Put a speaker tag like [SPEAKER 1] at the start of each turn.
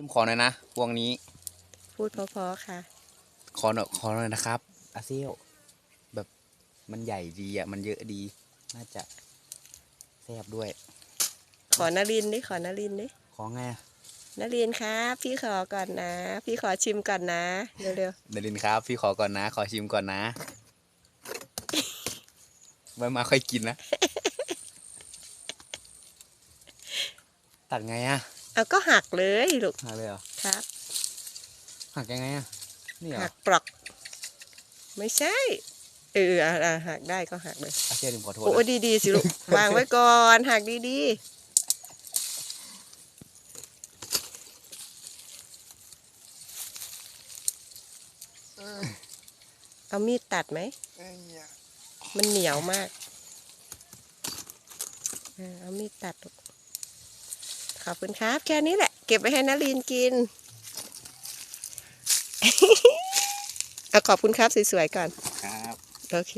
[SPEAKER 1] ริมขอหน่อยนะพวงนี้
[SPEAKER 2] พูดเพอๆค่ะ
[SPEAKER 1] ขอหน่อยขอหน่อยนะครับอาเซียวแบบมันใหญ่ดีอะ มันเยอะดี น่าจะแซ่บด้วย
[SPEAKER 2] ขอนรินทร์ดิขอนรินทร์ดิ
[SPEAKER 1] ขอไงอะ
[SPEAKER 2] นรินทร์ครับพี่ขอก่อนนะ พี่ขอชิมก่อนนะเร็ว
[SPEAKER 1] เดลินครับ พี่ขอก่อนนะ ขอชิมก่อนนะ ไว้มาค่อยกินนะ ตัดไงอะ
[SPEAKER 2] ๆ เอาก็หักเลยลูก
[SPEAKER 1] หักเลยเหรอ
[SPEAKER 2] ครับ
[SPEAKER 1] หักยังไงอะนี่เหรอ
[SPEAKER 2] หักปลอก ไม่ใช่เอออะอะหักได้ก็หักเลย
[SPEAKER 1] อาเซียวดิมขอโทษ
[SPEAKER 2] โอ้
[SPEAKER 1] นะ
[SPEAKER 2] ดีๆสิลูกวางไว้ก่อนหักดีๆเอามีดตัดไหม มันเหนียวมาก เออเอามีดตัดลูกข อบคุณครับ แค่นี้แหละ เก็บไว้ให้นารินกินเอาขอบคุณครับสวยๆก่อน
[SPEAKER 1] ครับ
[SPEAKER 2] โอเค